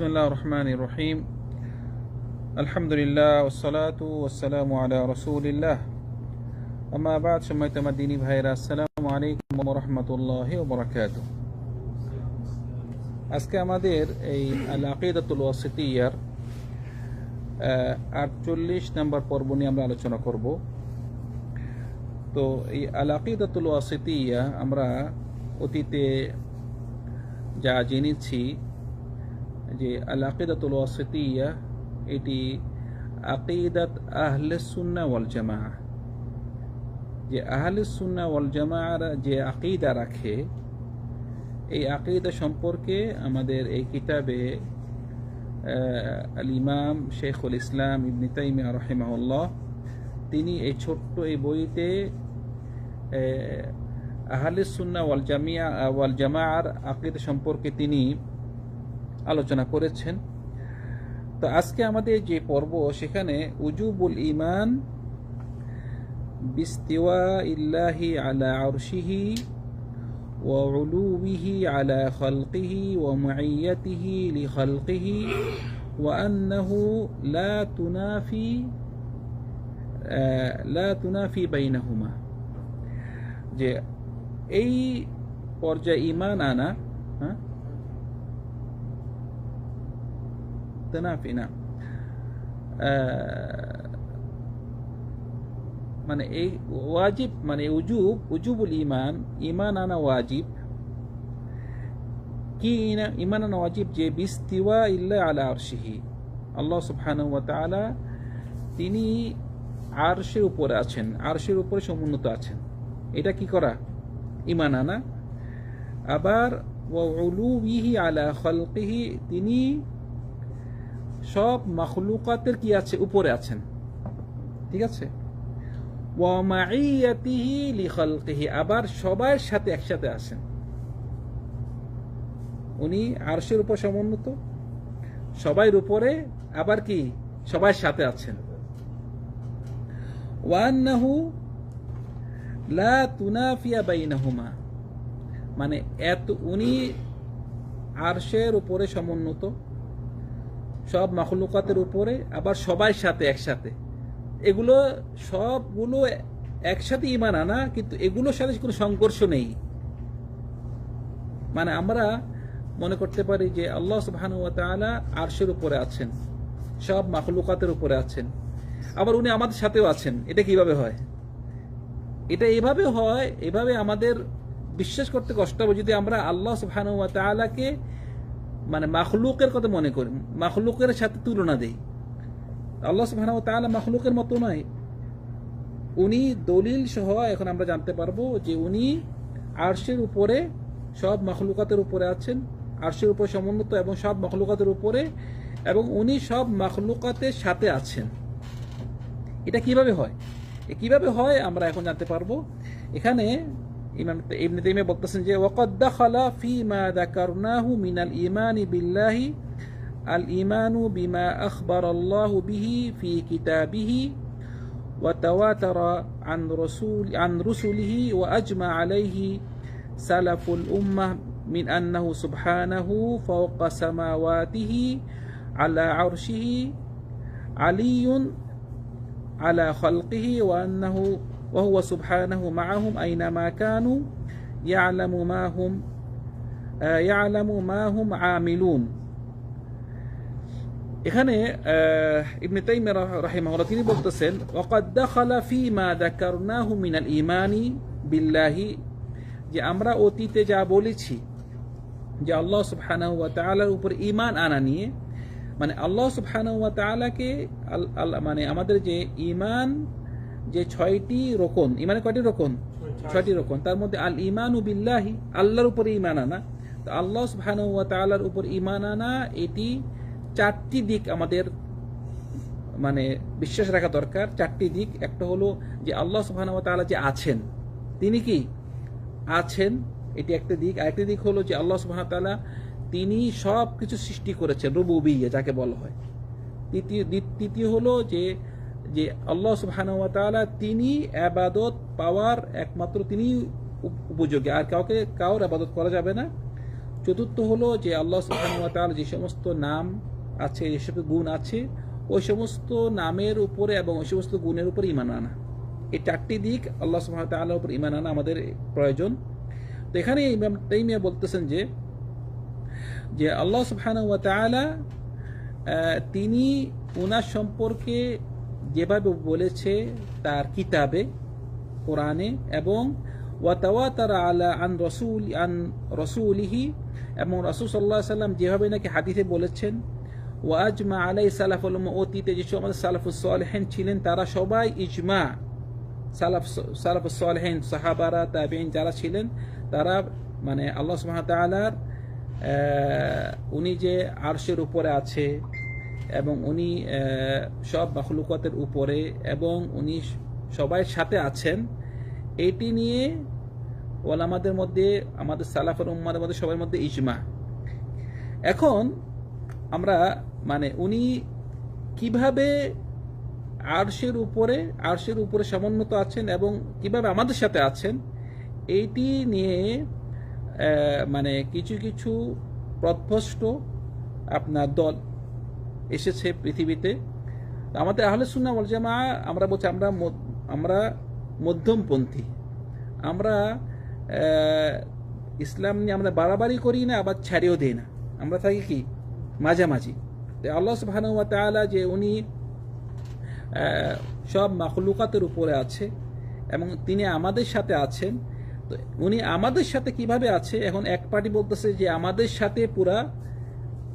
বিসমিল্লাহ রহমান রহিম আলহামদুলিল্লাহ ওসালাতু ওসালাম আলা রসুলিল্লাহ আমা আবাদ সময় তোমার দিনী ভাইরা আসসালামু আলাইকুম রহমতুল্লাহ বরাকাত আজকে আমাদের এই আল আকিদাতুল ওয়াসিতিয়ার আটচল্লিশ নম্বর পর্ব নিয়ে আমরা আলোচনা করব তো এই আল আকিদাতুল ওয়াসিতিয়া আমরা অতীতে যা জেনেছি যে আল আকিদাতুল ওয়াসিতিয়া, এটি আকিদাত আহলে সুন্না ওয়াল জামা যে আহলে সুন্না ওয়াল জামার যে আকিদা রাখে, এই আকিদা সম্পর্কে আমাদের এই কিতাবে আল ইমাম শেখুল ইসলাম ইবনি তাইমিয়া রহিমাউল্লাহ তিনি এই ছোট্ট এই বইতে আহলে সুন্না ওয়াল জামিয়া ওয়াল জামার আকিদা সম্পর্কে তিনি আলোচনা করেছেন তো আজকে আমাদের যে পর্ব সেখানে উজুবুল ইমান বিস্তিওয়া ইল্লাহি আলা আরশিহি وعلوه على خلقه ومعيته لخلقه وأنه لا تنافي لا تنافي بينهما যে এই পর্যায়ে ইমান আনা হ্যাঁ তেনাফি না মানে এই ওয়াজিব মানে উজুব, উজুবুল ইমান ইমান আনা ওয়াজিব। কি ইমান আনা ওয়াজিব? যে বিস্তিওয়া ইল্লা আলা আরশিহি। আল্লাহ সুবহানাহু ওয়া তাআলা তিনি আরশের উপরে আছেন, আরশের উপরে সমুন্নত আছেন। এটা কি করা? ইমান আনা আবার ওয়াউলুবিহি আলা খালকিহি, তিনি সব মাখলুকাতের কি আছে? উপরে আছেন। ঠিক আছে? আবার সবার সাথে একসাথে আছেন। উনি আরশের উপর সমুন্নত সবাইর উপরে আবার কি? সবার সাথে আছেন। ওয়ান্নাহু লা তুনাফিয়া বাইনাহুমা মানে এত উনি আরশের উপরে সমুন্নত সব মাখলুকাতের উপরে, আবার সবাই সাথে একসাথে। এগুলো সবগুলো একসাথে ইমান আনা, কিন্তু এগুলোর সাথে কোনো সংঘর্ষ নেই। মানে আমরা মনে করতে পারি যে আল্লাহ সুবহান আরশের উপরে আছেন, সব মাখলুকাতের উপরে আছেন। আবার উনি আমাদের সাথেও আছেন, এটা কীভাবে হয়? এটা এভাবে হয়, এভাবে আমাদের বিশ্বাস করতে কষ্ট হবে যদি আমরা আল্লাহ সুবহান তালাকে মানে মাখলুকের কথা মনে করি, মাখলুকের সাথে তুলনা দেই। আল্লাহ সুবাহ তাহলে মাখলুকের মতো নয়। উনি দলিল সহ এখন আমরা জানতে পারব যে উনি আরশের উপরে সব মখলুকাতের উপরে আছেন, আরশের উপর সমুন্নত এবং সব মখলুকাতের উপরে, এবং উনি সব মখলুকাতের সাথে আছেন। এটা কীভাবে হয়? কীভাবে হয় আমরা এখন জানতে পারব। এখানে ইমাম ইবনে তাইমিয়া বলতেছেন যে ওয়াকাদ দাখালা ফি মা যাকারনাহু মিনাল ঈমানি বিল্লাহি الإيمان بما أخبر الله به في كتابه وتواتر عن رسول عن رسله وأجمع عليه سلف الأمة من أنه سبحانه فوق سماواته على عرشه علي على خلقه وأنه وهو سبحانه معهم أينما كانوا يعلم ما هم يعلم ما هم عاملون এখানে ইবনে তাইমিয়া রাহিমাহুল্লাহ তিনি বলতেছেন ওয়াকাদ দাখালা ফি মা যাকারনাহু মিনাল ঈমানি বিল্লাহি যে আমরা অতীতে যা বলেছি যে আল্লাহ সুবহানাহু ওয়া তাআলার উপর ঈমান আনা নিয়ে মানে আল্লাহ সুবহানাহু ওয়া তাআলাকে মানে আমাদের যে ঈমান যে ছয়টি রোকন ইমানে কয়টি রোকন? ছয়টি। রোকন। তার মধ্যে আল ঈমানু বিল্লাহি আল্লাহর উপরে ইমান আনা। তো আল্লাহ সুবহানাহু ওয়া উপর ঈমান আনা এটি চারটি দিক আমাদের মানে বিশ্বাস রাখা দরকার। চারটি দিক একটা হলো যে আল্লাহ সুবহান তাআলা যে আছেন তিনি কি? আছেন এটি একটা দিক। আরেকটি দিক হলো যে আল্লাহ সুবহান তাআলা তিনি সব কিছু সৃষ্টি করেছেন রুবুবিয়া যাকে বলা হয়। তৃতীয় তৃতীয় হলো যে যে আল্লাহ সুবহান তিনি আবাদত পাওয়ার একমাত্র তিনি উপযোগী আর কাউকে কাউর আবাদত করা যাবে না। চতুর্থ হলো যে আল্লাহ তাআলা যে সমস্ত নাম আছে যে গুণ আছে ওই সমস্ত নামের উপরে এবং ওই সমস্ত গুণের উপরে ইমান আনা। এই চারটি দিক আল্লাহ তাআলার উপর ইমান আনা আমাদের প্রয়োজন। তো এখানে ইমাম তাইমিয়া বলতেছেন যে যে আল্লাহ আহ, তিনি ওনার সম্পর্কে যেভাবে বলেছে তার কিতাবে, কোরআনে, এবং আন আন এবং সাল্লাম যেভাবে নাকি বলেছেন ওয়াজমা আলাই সালাফুল অতীতে যে আমাদের ছিলেন, তারা সবাই ইজমা। সাহাবারা যারা ছিলেন, তারা মানে আল্লাহ উনি যে আরশের উপরে আছে এবং উনি সব মখলুকতের উপরে এবং উনি সবাই সাথে আছেন। এটি নিয়ে ওলামাদের মধ্যে, আমাদের সালাফের উম্মাদের মধ্যে সবার মধ্যে ইজমা। এখন আমরা মানে উনি কীভাবে আরশের উপরে আরশের উপরে সমন্বিত আছেন এবং কীভাবে আমাদের সাথে আছেন এইটি নিয়ে মানে কিছু কিছু প্রত্ভষ্ট আপনার দল এসেছে পৃথিবীতে। আমাদের আহলে সুন্না ওয়াল জামা আমরা বলছি আমরা আমরা মধ্যমপন্থী। আমরা ইসলাম নিয়ে আমরা বাড়াবাড়ি করি না, আবার ছাড়িয়েও দিই না। আমরা থাকি কি? মাঝামাঝি। আল্লাহ সুবহানাহু ওয়া যে উনি সব মাখলুকাতের উপরে আছে এবং তিনি আমাদের সাথে আছেন। তো উনি আমাদের সাথে কীভাবে আছে? এখন এক পার্টি বলতেছে যে আমাদের সাথে পুরা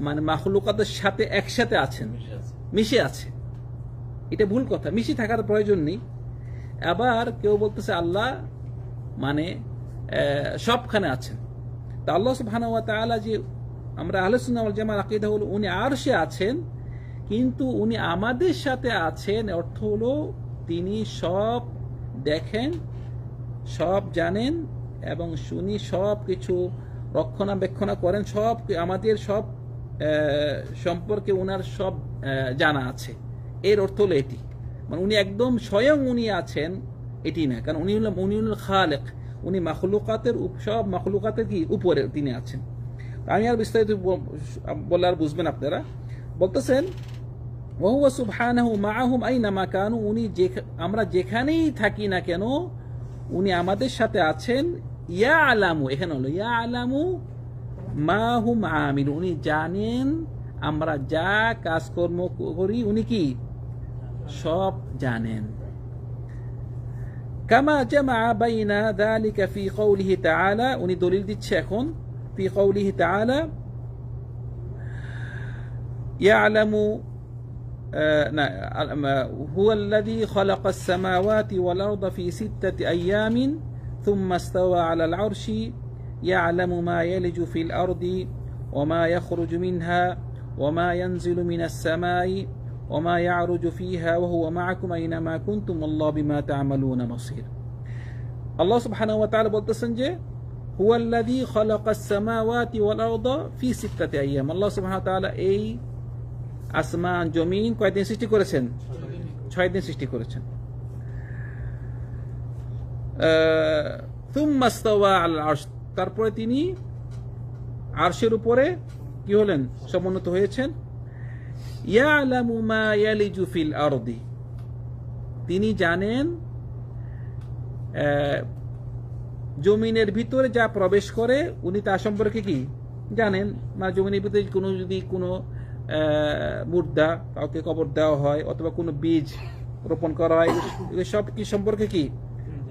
মানে মাখলুকাতের সাথে একসাথে আছেন। মিশে আছে। এটা ভুল কথা। মিশে থাকার প্রয়োজন নেই। আবার কেউ বলতেছে আল্লাহ মানে সবখানে আছেন। তা আল্লাহ সুবহানাহু ওয়া তাআলা যে আমরা আলোচনা জামার আকিদা হলো উনি আর সে আছেন কিন্তু উনি আমাদের সাথে আছেন অর্থ হলো তিনি সব দেখেন সব জানেন এবং শুনি সব কিছু রক্ষণাবেক্ষণা করেন সব আমাদের সব সম্পর্কে ওনার সব জানা আছে। এর অর্থ হলো এটি। মানে উনি একদম স্বয়ং উনি আছেন, এটি না। কারণ উনি হলেন উনি হলেন খালেক। উনি মাখলুকাতের সব মাখলুকাতের কি উপরে তিনি আছেন। আমি আর বিস্তারিত ব- বললে আর বুঝবেন আপনারা। বলতেছেন, ওহুয়া সুবহানাহু মাআহুম আইনামা কানু উনি যে, আমরা যেখানেই থাকি না কেন, উনি আমাদের সাথে আছেন। ইয়া আলামু এখানে হলো ইয়া আলামু মা হুম আমিল উনি জানেন আমরা যা কাজকর্ম করি উনি কি সব জানেন কামা জামা বাইনা যালিকা ফি কওলিহি তাআলা উনি দলিল দিচ্ছে এখন ফি কওলিহি তাআলা يعلم آه، نا- آه، هو الذي خلق السماوات والأرض في ستة أيام ثم استوى على العرش يعلم ما يلج في الأرض وما يخرج منها وما ينزل من السماء وما يعرج فيها وهو معكم أينما كنتم والله بما تعملون بصير الله سبحانه وتعالى বলতেছেন যে هو الذي خلق السماوات والأرض في ستة أيام الله سبحانه وتعالى এই আসমান জমিন কয়দিন সৃষ্টি করেছেন ছয় দিন সৃষ্টি করেছেন আহ, ثم استوى على العرش তারপরে তিনি আরশের উপরে কি হলেন? সমুন্নত হয়েছেন। তিনি জানেন জমিনের ভিতরে যা প্রবেশ করে, উনি তা সম্পর্কে কি? জানেন। মানে জমিনের ভিতরে কোনো যদি কোনো মুর্দা কাউকে কবর দেওয়া হয় অথবা কোনো বীজ রোপণ করা হয় সব কি সম্পর্কে কি?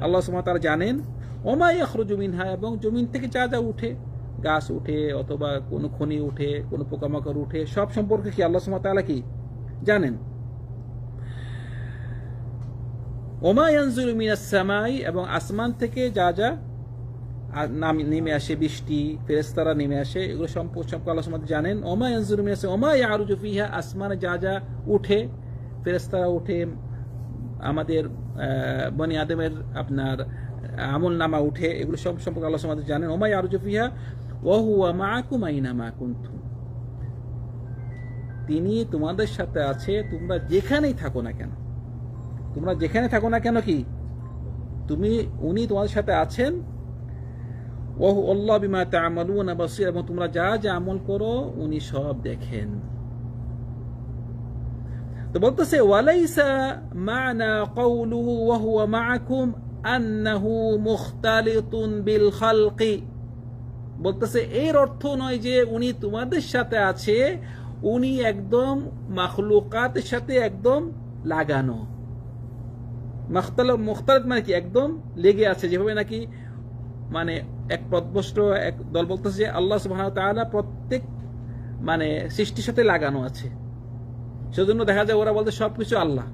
আল্লাহ সুমা তারা জানেন। ওমাই আখরুজু মিনহা, এবং জমিন থেকে যা যা উঠে, গাছ উঠে, অথবা কোনো খনি উঠে, কোনো পোকামাকড় উঠে, সব সম্পর্কে কি আল্লাহ সুমা তালা কি জানেন? ওমায়ানজুল মিনাস সামাই, এবং আসমান থেকে যা যা নাম- নেমে আসে, বৃষ্টি ফেরেস্তারা নেমে আসে, এগুলো সম্পর্কে আল্লাহ তাআলা জানেন। ওমা ইয়ানজুরু মিনাস ওমা ইয়ারুজু ফিহা, আসমানে যা যা উঠে ফেরেস্তারা উঠে, আমাদের বনি আদমের আপনার আমল নামা উঠে, এগুলো সব সম্পর্কে আল্লাহ ওয়া জানেন। ওমা ইয়ারুজু ফিহা, ওয়া হুয়া মাআকুম আইনামা কুনতুম। তিনি তোমাদের সাথে আছে, তোমরা যেখানেই থাকো না কেন। তোমরা যেখানে থাকো না কেন কি? তুমি, উনি তোমাদের সাথে আছেন। ওহ আল্লাহ বিমা তা'মালুনা বাসীর, এবং তোমরা যা যা আমল করো, উনি সব দেখেন। তো বলতেছে, ওয়ালাইসা মা'না কওলুহু, ওয়া হুয়া মা'আকুম আন্নাহু মুখতালিতুন বিল খালকি। বলতেছে, এর অর্থ নয় যে উনি তোমাদের সাথে আছে, উনি একদম মাখলুকাতের সাথে একদম লাগানো। মুখতাল, মুখতালিত মানে কি? একদম লেগে আছে, যেভাবে নাকি মানে এক পদভষ্ট এক দল বলতেছে যে আল্লাহ সুবহানাহু ওয়া তাআলা প্রত্যেক মানে সৃষ্টির সাথে লাগানো আছে। সেজন্য দেখা যায় ওরা বলতে সবকিছু আল্লাহ।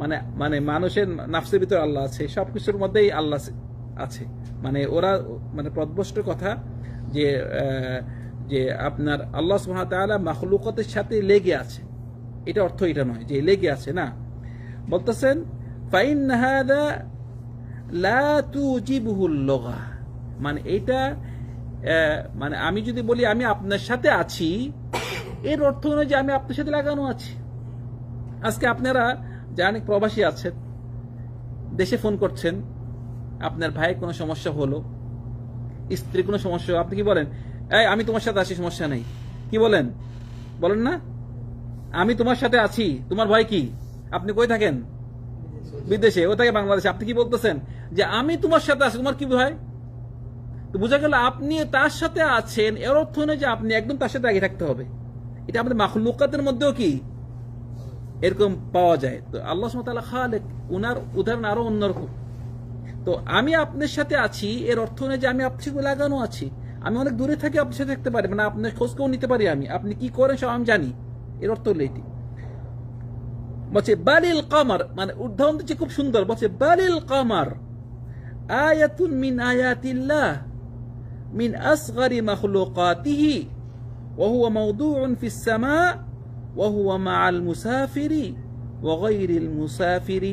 মানে মানে মানুষের নাফসের ভিতর আল্লাহ আছে, সবকিছুর মধ্যেই আল্লাহ আছে মানে ওরা মানে প্রদবষ্ট কথা যে যে আপনার আল্লাহ তাআলা মাখলুকাতের সাথে লেগে আছে। এটা অর্থ এটা নয়, যে লেগে আছে, না। বলতেছেন, ফাইন লগা। মানে এটা মানে আমি যদি বলি আমি আপনার সাথে আছি, এর অর্থ নয় যে আমি আপনার সাথে লাগানো আছি। আজকে আপনারা যা অনেক প্রবাসী আছেন দেশে ফোন করছেন, আপনার ভাইয়ের কোনো সমস্যা হলো? স্ত্রীর কোনো সমস্যা আপনি কি বলেন? এই, আমি তোমার সাথে আছি, সমস্যা নেই। কি বলেন? বলেন না? আমি তোমার সাথে আছি, তোমার ভয় কি? আপনি কই থাকেন? বিদেশে। ও থাকে বাংলাদেশে। আপনি কি বলতেছেন? যে আমি তোমার সাথে আছি, তোমার কি ভয়? তো বোঝা গেল আপনি তার সাথে আছেন, এর অর্থ নয় যে আপনি একদম তার সাথে আগে থাকতে হবে। এটা আমাদের মাখলুকাতের মধ্যেও কি? এরকম পাওয়া যায় তো আল্লাহ সুবহানাহু খালেক উনার উদাহরণ আরো অন্যরকম তো আমি আপনার সাথে আছি এর অর্থ নয় যে আমি আপনার সাথে লাগানো আছি আমি অনেক দূরে থাকি আপনার সাথে থাকতে পারি মানে আপনার খোঁজ কেউ নিতে পারি আমি আপনি কি করেন সব আমি জানি এর অর্থ হলো এটি বলছে বালিল কামার মানে উদাহরণ দিচ্ছে খুব সুন্দর বলছে বালিল কামার আয়াতুন মিন আয়াতিল্লাহ মিন আসগারি মাখলুকাতিহি وهو موضوع في السماء وهو مع المسافر وغير المسافر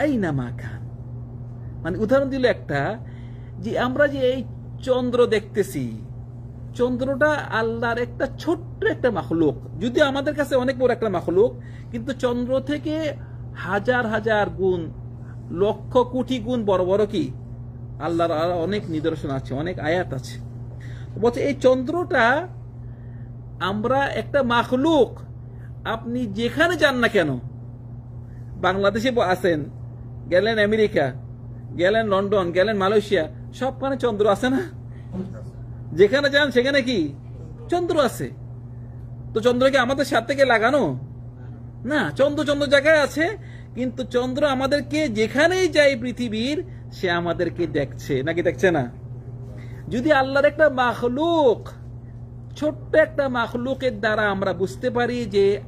أينما كان মানে উদাহরণ দিল একটা যে আমরা যে এই চন্দ্র দেখতেছি চন্দ্রটা আল্লাহর একটা ছোট্ট একটা মাখলুক যদি আমাদের কাছে অনেক বড় একটা মাখলুক কিন্তু চন্দ্র থেকে হাজার হাজার গুণ লক্ষ কোটি গুণ বড় বড় কি আল্লাহর আরো অনেক নিদর্শন আছে অনেক আয়াত আছে বলছে এই চন্দ্রটা আমরা একটা মাখলুক আপনি যেখানে যান না কেন, বাংলাদেশে আছেন, গেলেন আমেরিকা, গেলেন লন্ডন, গেলেন মালয়েশিয়া, সবখানে চন্দ্র আছে না? যেখানে যান সেখানে কি? চন্দ্র আছে। তো চন্দ্রকে আমাদের সাথে থেকে লাগানো? না, চন্দ্র চন্দ্র জায়গায় আছে, কিন্তু চন্দ্র আমাদেরকে যেখানেই যাই পৃথিবীর, সে আমাদেরকে দেখছে। নাকি দেখছে না? যদি আল্লাহর একটা মাখলুক ছোট্ট একটা মাখলুকের দ্বারা আমরা বুঝতে পারি যে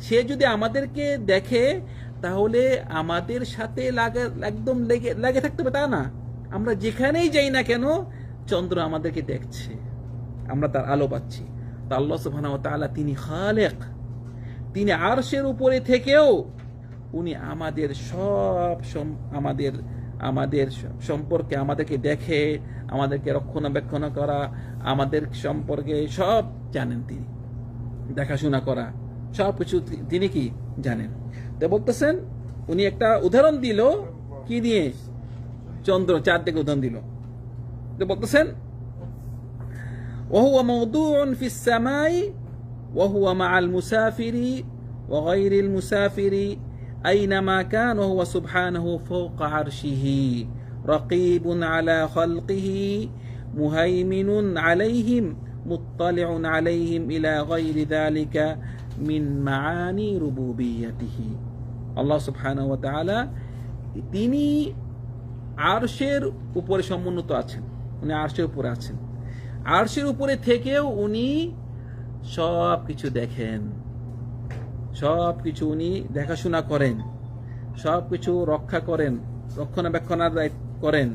সে যদি আমাদেরকে দেখে, তাহলে আমাদের সাথে একদম লেগে, লাগে থাকতে হবে, তা না? আমরা যেখানেই যাই না কেন, চন্দ্র আমাদেরকে দেখছে। আমরা তার আলো পাচ্ছি। তা আল্লাহ তাআলা তিনি খালেক। তিনি আরশের উপরে থেকেও উনি আমাদের সব আমাদের আমাদের স- সম্পর্কে আমাদেরকে দেখে আমাদেরকে রক্ষণাবেক্ষণ করা আমাদের সম্পর্কে সব জানেন তিনি দেখাশোনা করা সব কিছু তি- তিনি কি জানেন তো বলতেছেন উনি একটা উদাহরণ দিল কি দিয়ে চন্দ্র চার দিকে উদাহরণ দিল তো বলতেছেন وهو موضوع في السماء وهو مع المسافر وغير المسافر আইনামা কান ওয়া সুবহানাহু ফাওকা আরশিহি, রকিবুন আলা খালকিহি, মুহাইমিনুন আলাইহিম, মুত্তালিউন আলাইহিম ইলা গায়রি যালিকা মিন মাআনি রুবুবিয়াতিহি। আল্লাহ সুবহানাহু ওয়া তিনি আরশের উপরে সমুন্নত আছেন, উনি আরশের উপরে আছেন। আরশের উপরে থেকেও উনি সব কিছু দেখেন। সব কিছু উনি দেখাশোনা করেন। সব কিছু রক্ষা করেন, রক্ষণাবেক্ষণার করেন।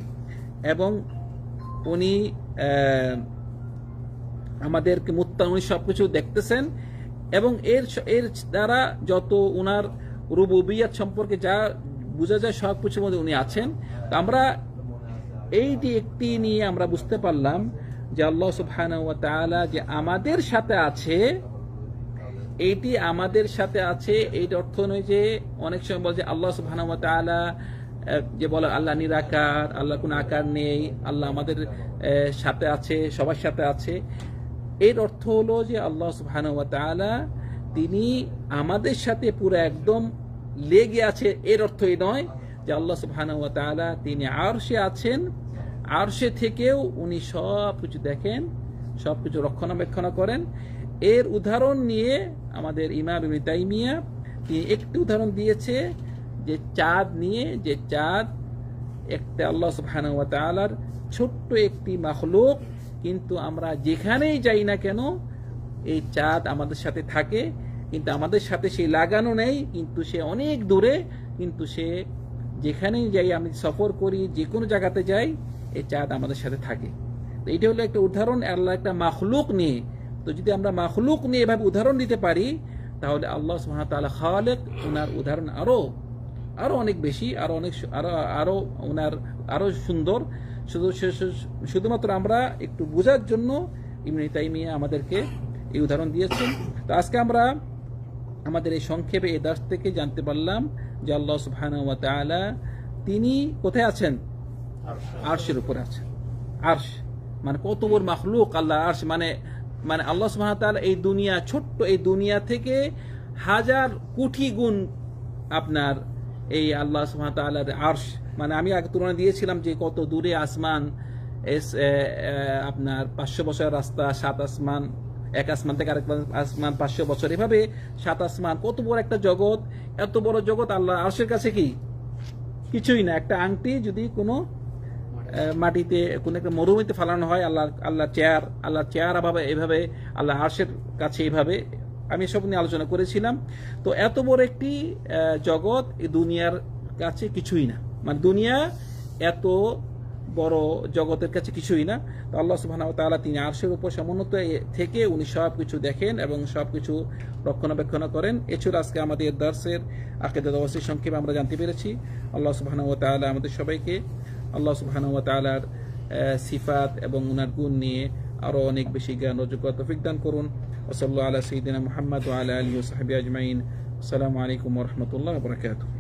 এবং উনি আমাদেরকে মুত্তা উনি সবকিছু দেখতেছেন এবং এর এর দ্বারা যত উনার রুবুবিয়াত সম্পর্কে যা বোঝা যায় সব কিছুর মধ্যে উনি আছেন। তো আমরা এইটি একটি নিয়ে আমরা বুঝতে পারলাম যে আল্লাহ সুবহানাহু ওয়া যে আমাদের সাথে আছে এইটি আমাদের সাথে আছে এইটা অর্থ নয় যে অনেক সময় বলে যে আল্লাহ তাআলা যে বলে আল্লাহ নিরাকার, আল্লাহ কোনো আকার নেই, আল্লাহ আমাদের সাথে আছে, সবার সাথে আছে। এর অর্থ হলো যে আল্লাহ তাআলা, তিনি আমাদের সাথে পুরো একদম লেগে আছে। এর অর্থ এই নয় যে আল্লাহ তাআলা তিনি আরশে আছেন। আরশে থেকেও উনি সব কিছু দেখেন সব কিছু রক্ষণাবেক্ষণ করেন। এর উদাহরণ নিয়ে আমাদের ইমাম তাইমিয়া তিনি একটি উদাহরণ দিয়েছে যে চাঁদ নিয়ে, যে চাঁদ একটা আল্লাহ সুবহানাহু ওয়া ছোট্ট একটি মাখলুক, কিন্তু আমরা যেখানেই যাই না কেন, এই চাঁদ আমাদের সাথে থাকে, কিন্তু আমাদের সাথে সে লাগানো নেই, কিন্তু সে অনেক দূরে, কিন্তু সে যেখানেই যাই, আমি সফর করি, যে কোনো জায়গাতে যাই, এই চাঁদ আমাদের সাথে থাকে। এটা হলো একটা উদাহরণ, আল্লাহ একটা মাখলুক নিয়ে তো যদি আমরা মাখলুক নিয়ে এভাবে উদাহরণ দিতে পারি তাহলে আল্লাহ তাআলা খালেক ওনার উদাহরণ আরও আরও অনেক বেশি আরও অনেক আরও আরও আরও ওনার আরও সুন্দর। শুধু শুধুমাত্র আমরা একটু বোঝার জন্য ইমনি তাইমিয়া আমাদেরকে এই উদাহরণ দিয়েছেন। তো আজকে আমরা আমাদের এই সংক্ষেপে এই দাস থেকে জানতে পারলাম যে আল্লাহ সুবহানাহু ওয়া তাআলা তিনি কোথায় আছেন? আরশের উপরে। আছেন। আরশ মানে কত বড় মাখলুক আল্লাহ আরশ মানে মানে আল্লাহ ওয়া এই দুনিয়া, ছোট্ট এই দুনিয়া থেকে হাজার কোটি গুণ আপনার এই আল্লাহ ওয়া তাআলার মানে আমি আগে তুলনা দিয়েছিলাম যে কত দূরে আসমান, এস আপনার পাঁচশো বছরের রাস্তা, সাত আসমান, এক আসমান থেকে আরেক আসমান পাঁচশো বছর। এভাবে সাত আসমান, কত বড় একটা জগৎ, এত বড় জগৎ আল্লাহ আরশের কাছে কি? কিছুই না। একটা আংটি যদি কোনো মাটিতে কোন একটা মরুভূমিতে ফালানো হয় আল্লাহ আল্লাহ চেয়ার আল্লাহ চেয়ার এভাবে এভাবে আল্লাহ আর্শের কাছে এইভাবে আমি সব নিয়ে আলোচনা করেছিলাম। তো এত বড় একটি জগৎ এই দুনিয়ার কাছে কিছুই না। মানে দুনিয়া এত বড় জগতের কাছে কিছুই না। তো আল্লাহ সুবহানাহু ওয়া তাআলা তিনি আরশের উপর সমুন্নত থেকে উনি সব কিছু দেখেন এবং সব কিছু রক্ষণাবেক্ষণ করেন এছাড়া আজকে আমাদের দার্সের আকিদা দওয়াসি সংক্ষেপে আমরা জানতে পেরেছি। আল্লাহ সুবহানাহু ওয়া তাআলা আমাদের সবাইকে আল্লাহ সুবহানাহু ওয়া সিফাত এবং উনার গুণ নিয়ে আরও অনেক বেশি জ্ঞান অযোগ্যতা তফিক দান করুন। ওসল্লা আলা সঈদিনা মোহাম্মদ আলা আলী ও সাহাবি আজমাইন। আসসালামু আলাইকুম রহমতুল্লাহ বারাকাতুহু।